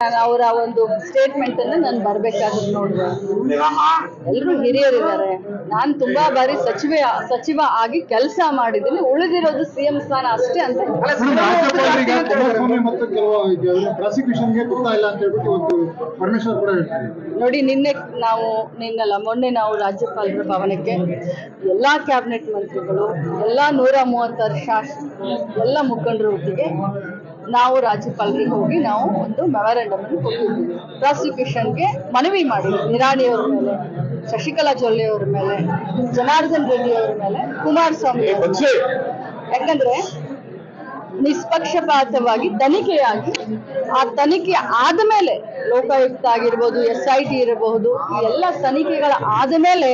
ಅವರ ಒಂದು ಸ್ಟೇಟ್ಮೆಂಟ್ ಅನ್ನ ನಾನು ಬರ್ಬೇಕಾದ್ರೆ ನೋಡುವ. ಎಲ್ಲರೂ ಹಿರಿಯರಿದ್ದಾರೆ. ನಾನು ತುಂಬಾ ಬಾರಿ ಸಚಿವೆ ಸಚಿವ ಆಗಿ ಕೆಲಸ ಮಾಡಿದ್ದೀನಿ. ಉಳಿದಿರೋದು ಸಿಎಂ ಸ್ಥಾನ ಅಷ್ಟೇ ಅಂತ ನೋಡಿ ನಿನ್ನೆ ನಾವು ನಿನ್ನಲ್ಲ ಮೊನ್ನೆ ನಾವು ರಾಜ್ಯಪಾಲರ ಭವನಕ್ಕೆ ಎಲ್ಲಾ ಕ್ಯಾಬಿನೆಟ್ ಮಂತ್ರಿಗಳು ಎಲ್ಲಾ ನೂರ ಮೂವತ್ತಾರು ಶಾಸಕರು ಎಲ್ಲ ಮುಖಂಡರ ಒಟ್ಟಿಗೆ ನಾವು ರಾಜ್ಯಪಾಲರಿಗೆ ಹೋಗಿ ನಾವು ಒಂದು ಮೆಮೊರಂಡಮ್ ಅನ್ನು ಕೊಟ್ಟಿದ್ದೀವಿ. ಪ್ರಾಸಿಕ್ಯೂಷನ್ಗೆ ಮನವಿ ಮಾಡಿ ನಿರಾಣಿ ಅವರ ಮೇಲೆ ಶಶಿಕಲಾ ಜೊಲ್ಲೆ ಅವರ ಮೇಲೆ ಜನಾರ್ದನ್ ರೆಡ್ಡಿ ಅವರ ಮೇಲೆ ಕುಮಾರಸ್ವಾಮಿ ಮೇಲೆ. ಯಾಕಂದ್ರೆ ನಿಷ್ಪಕ್ಷಪಾತವಾಗಿ ತನಿಖೆಯಾಗಿ ಆ ತನಿಖೆ ಆದಮೇಲೆ ಲೋಕಾಯುಕ್ತ ಆಗಿರ್ಬೋದು ಎಸ್ ಐ ಟಿ ಇರಬಹುದು ಈ ಎಲ್ಲ ತನಿಖೆಗಳ ಆದಮೇಲೆ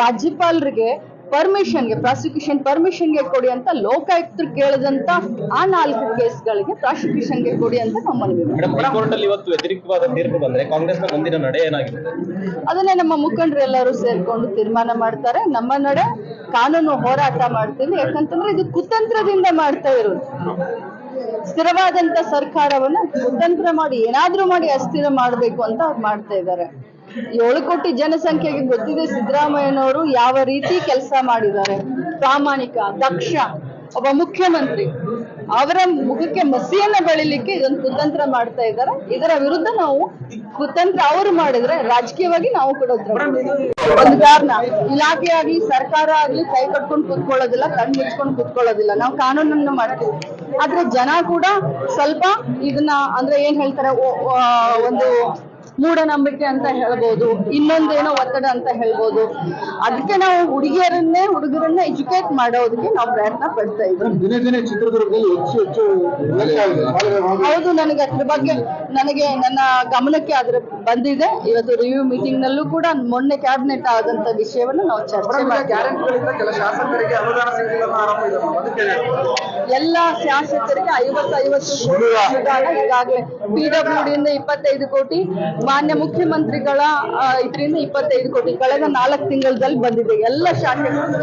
ರಾಜ್ಯಪಾಲರಿಗೆ ಪರ್ಮಿಷನ್ಗೆ ಪ್ರಾಸಿಕ್ಯೂಷನ್ ಪರ್ಮಿಷನ್ಗೆ ಕೊಡಿ ಅಂತ ಲೋಕಾಯುಕ್ತರು ಕೇಳಿದಂತ ಆ ನಾಲ್ಕು ಕೇಸ್ಗಳಿಗೆ ಪ್ರಾಸಿಕ್ಯೂಷನ್ಗೆ ಕೊಡಿ ಅಂತ ನಮ್ಮ ಮನವಿ. ಇವತ್ತು ವ್ಯತಿರಿಕ್ತವಾದ ತೀರ್ಪು ಬಂದ್ರೆ ಕಾಂಗ್ರೆಸ್ನ ಮುಂದಿನ ನಡೆ ಏನಾಗಿದೆ ಅದನ್ನೇ ನಮ್ಮ ಮುಖಂಡರೆಲ್ಲರೂ ಸೇರ್ಕೊಂಡು ತೀರ್ಮಾನ ಮಾಡ್ತಾರೆ. ನಮ್ಮ ನಡೆ ಕಾನೂನು ಹೋರಾಟ ಮಾಡ್ತೀವಿ. ಯಾಕಂತಂದ್ರೆ ಇದು ಕುತಂತ್ರದಿಂದ ಮಾಡ್ತಾ ಇರೋದು. ಸ್ಥಿರವಾದಂತ ಸರ್ಕಾರವನ್ನ ಕುತಂತ್ರ ಮಾಡಿ ಏನಾದ್ರೂ ಮಾಡಿ ಅಸ್ಥಿರ ಮಾಡ್ಬೇಕು ಅಂತ ಅವ್ರು ಮಾಡ್ತಾ ಇದ್ದಾರೆ. ಏಳು ಕೋಟಿ ಜನಸಂಖ್ಯೆಗೆ ಗೊತ್ತಿದೆ ಸಿದ್ದರಾಮಯ್ಯನವರು. ಯಾವ ರೀತಿ ಕೆಲಸ ಮಾಡಿದ್ದಾರೆ? ಪ್ರಾಮಾಣಿಕ, ದಕ್ಷ, ಒಬ್ಬ ಮುಖ್ಯಮಂತ್ರಿ. ಅವರ ಮುಖಕ್ಕೆ ಮಸಿಯನ್ನ ಬೆಳಿಲಿಕ್ಕೆ ಇದೊಂದು ಕುತಂತ್ರ ಮಾಡ್ತಾ ಇದ್ದಾರೆ. ಇದರ ವಿರುದ್ಧ ನಾವು ಕುತಂತ್ರ ಅವರು ಮಾಡಿದ್ರೆ ರಾಜಕೀಯವಾಗಿ ನಾವು ಕೂಡ ಒಂದು ಕಾರಣ ಇಲಾಖೆ ಆಗ್ಲಿ ಸರ್ಕಾರ ಆಗ್ಲಿ ಕೈ ಕಟ್ಕೊಂಡು ಕುತ್ಕೊಳ್ಳೋದಿಲ್ಲ, ಕಣ್ಣು ಮುಚ್ಕೊಂಡು ಕುತ್ಕೊಳ್ಳೋದಿಲ್ಲ. ನಾವು ಕಾನೂನನ್ನು ಮಾಡ್ತೀವಿ. ಆದ್ರೆ ಜನ ಕೂಡ ಸ್ವಲ್ಪ ಇದನ್ನ ಅಂದ್ರೆ ಏನ್ ಹೇಳ್ತಾರೆ ಒಂದು ಮೂಢನಂಬಿಕೆ ಅಂತ ಹೇಳ್ಬೋದು ಇನ್ನೊಂದೇನೋ ಒತ್ತಡ ಅಂತ ಹೇಳ್ಬೋದು. ಅದಕ್ಕೆ ನಾವು ಹುಡುಗಿಯರನ್ನೇ ಹುಡುಗರನ್ನೇ ಎಜುಕೇಟ್ ಮಾಡೋದಕ್ಕೆ ನಾವು ಪ್ರಯತ್ನ ಪಡ್ತಾ ಇದ್ದೀವಿ ಚಿತ್ರದುರ್ಗದಲ್ಲಿ ಹೆಚ್ಚು ಹೆಚ್ಚು. ಹೌದು ನನಗೆ ಅದ್ರ ಬಗ್ಗೆ ನನಗೆ ನನ್ನ ಗಮನಕ್ಕೆ ಅದ್ರ ಬಂದಿದೆ. ಇವತ್ತು ರಿವ್ಯೂ ಮೀಟಿಂಗ್ ನಲ್ಲೂ ಕೂಡ ಮೊನ್ನೆ ಕ್ಯಾಬಿನೆಟ್ ಆದಂತ ವಿಷಯವನ್ನು ನಾವು ಚರ್ಚೆ ಮಾಡ್ತೀವಿ. ಕೆಲ ಶಾಸಕರಿಗೆ ಅನುದಾನ ಸಿಗಲಿಲ್ಲ ಅನ್ನೋ ಆರೋಪ ಅದಕ್ಕೆ ಎಲ್ಲ ಶಾಸಕರಿಗೆ ಐವತ್ತು ಐವತ್ತು ಕೋಟಿ ಅನುದಾನ ಈಗಾಗಲೇ. ಪಿಡಬ್ಲ್ಯೂಡಿಯಿಂದ ಡಬ್ಲ್ಯೂ ಡಿಯಿಂದ ಇಪ್ಪತ್ತೈದು ಕೋಟಿ ಮಾನ್ಯ ಮುಖ್ಯಮಂತ್ರಿಗಳ ಇದರಿಂದ ಇಪ್ಪತ್ತೈದು ಕೋಟಿ ಕಳೆದ ನಾಲ್ಕು ತಿಂಗಳಲ್ಲಿ ಬಂದಿದೆ. ಎಲ್ಲ ಶಾಸಕರು